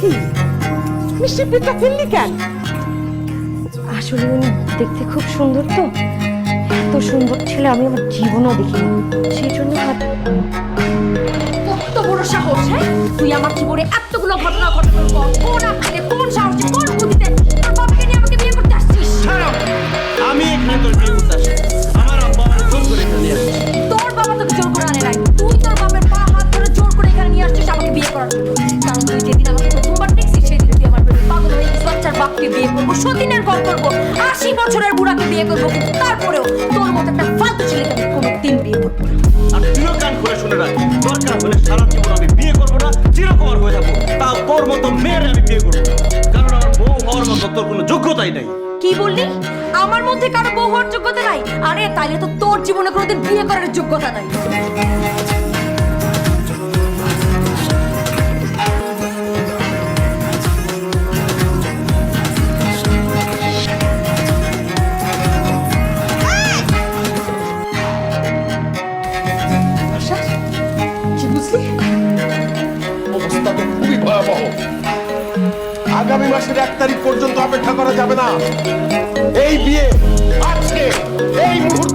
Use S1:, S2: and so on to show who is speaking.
S1: কি? মিষ্টি পিঠটা ফেললি কেন?
S2: আসলে উনি দেখতে খুব সুন্দর তো। এত সুন্দর ছেলে আমি আমার জীবনও দেখিনি। সেই জন্য
S3: কত বড় সাহস হ্যাঁ? তুই আমার জীবনে এতগুলো ঘটনা ঘটানোর পর কোন আক্কেলে কোন সাহসে কোন বুদ্ধিতে তোর বাবাকে নিয়ে আমাকে বিয়ে করতে আসছিস?
S4: আমি এখানে তোর বিয়ে করতে আসি আমার আব্বা আমার জোর করে এখানে নিয়ে আসছে।
S3: তোর বাবা তোকে জোর করে আনে নাই। তুই তোর বাবার পা হাত ধরে জোর করে এখানে নিয়ে আসছিস আমাকে বিয়ে করার কারণ করব সতীনের ঘর করব আশি বছরের বুড়াকে বিয়ে করব কিন্তু তারপরেও তোর মতো একটা ফালতু ছেলেকে আমি কোনোদিন বিয়ে করব না।
S4: আর তুইও কান করে শুনে রাখ দরকার হলে সারা জীবন আমি বিয়ে করব না চিরকুমার হয়ে যাব তাও তোর মতো মেয়ের আমি বিয়ে করব। কারণ আমার বউ হওয়ার মতো তোর কোনো যোগ্যতাই নাই।
S3: কি বললি? আমার মধ্যে কারও বউ হওয়ার যোগ্যতা নাই? আরে তাইলে তো তোর জীবনে কোনোদিন বিয়ে করার যোগ্যতা নাই।
S5: অবস্থা তো খুবই ভয়াবহ। আগামী মাসের এক তারিখ পর্যন্ত অপেক্ষা করা যাবে না। এই বিয়ে আজকে, এই মুহূর্তে